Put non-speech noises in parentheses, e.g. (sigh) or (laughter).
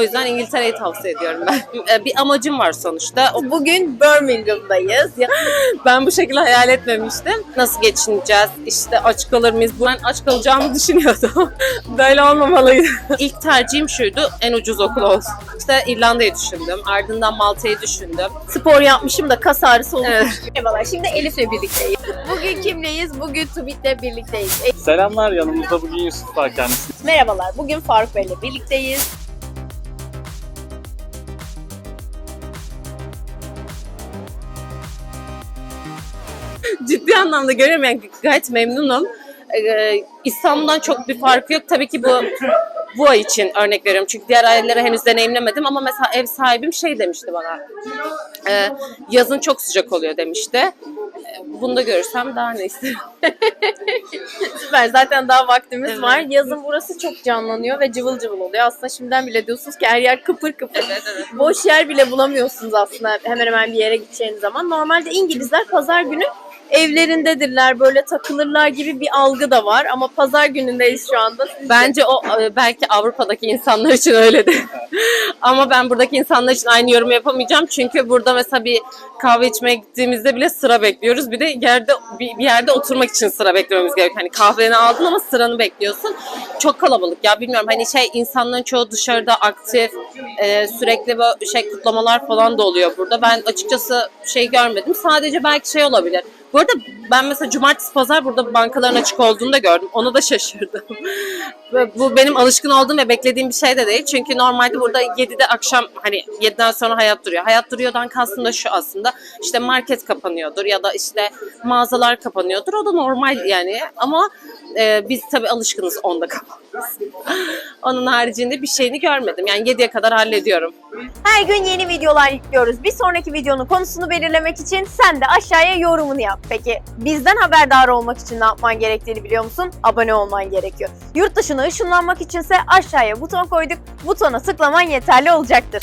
O yüzden İngiltere'yi tavsiye ediyorum ben. Ee, (laughs) Bir amacım var sonuçta. Bugün Birmingham'dayız. (laughs) Ben bu şekilde hayal etmemiştim. Nasıl geçineceğiz? İşte aç kalır mıyız? Ben aç kalacağımı (laughs) düşünüyordum. Böyle olmamalıydı. İlk tercihim şuydu. En ucuz okul olsun. İşte İrlanda'yı düşündüm. Ardından Malta'yı düşündüm. Spor yapmışım da kas ağrısı olmuş. Evet. Merhabalar. Şimdi Elif'le birlikteyiz. Bugün kimleyiz? Bugün Tubit'le birlikteyiz. E, Selamlar yanımızda bugün Yusuf var kendisi. merhabalar. Bugün Faruk Bey'le birlikteyiz. Ciddi anlamda görüyorum yani gayet memnunum. Ee, İstanbul'dan çok bir farkı yok. Tabii ki bu bu ay için örnek veriyorum. Çünkü diğer ayları henüz deneyimlemedim ama mesela ev sahibim şey demişti bana. Ee, yazın çok sıcak oluyor demişti. Ee, Bunu da görürsem daha ne isterim. (laughs) Süper. Zaten daha vaktimiz Evet. var. Yazın burası çok canlanıyor ve cıvıl cıvıl oluyor. Aslında şimdiden bile diyorsunuz ki her yer kıpır kıpır. Boş yer bile bulamıyorsunuz aslında hemen hemen bir yere gideceğiniz zaman. Normalde İngilizler pazar günü evlerindedirler böyle takılırlar gibi bir algı da var ama pazar günündeyiz şu anda. Bence o e, belki Avrupa'daki insanlar için öyledir. (laughs) Ama ben buradaki insanlar için aynı yorum yapamayacağım. Çünkü burada mesela bir kahve içmeye gittiğimizde bile sıra bekliyoruz. Bir de yerde bir yerde oturmak için sıra beklememiz gerekiyor. Hani kahveni aldın ama sıranı bekliyorsun. Çok kalabalık ya bilmiyorum hani şey insanların çoğu dışarıda aktif e, sürekli böyle şey kutlamalar falan da oluyor burada. Ben açıkçası şey görmedim. Sadece belki şey olabilir. Bu arada ben mesela cumartesi pazar burada bankaların açık olduğunu da gördüm. Ona da şaşırdım. (laughs) Bu benim alışkın olduğum ve beklediğim bir şey de değil. Çünkü normalde burada 7'de akşam hani 7'den sonra hayat duruyor. Hayat duruyordan kastım da şu aslında. İşte market kapanıyordur ya da işte mağazalar kapanıyordur. O da normal yani. Ama e, biz tabii alışkınız onda kapanması. (laughs) Onun haricinde bir şeyini görmedim. Yani 7'ye kadar hallediyorum. Her gün yeni videolar yüklüyoruz. Bir sonraki videonun konusunu belirlemek için sen de aşağıya yorumunu yap. Peki bizden haberdar olmak için ne yapman gerektiğini biliyor musun? Abone olman gerekiyor. Yurt dışına ışınlanmak içinse aşağıya buton koyduk. Butona tıklaman yeterli olacaktır.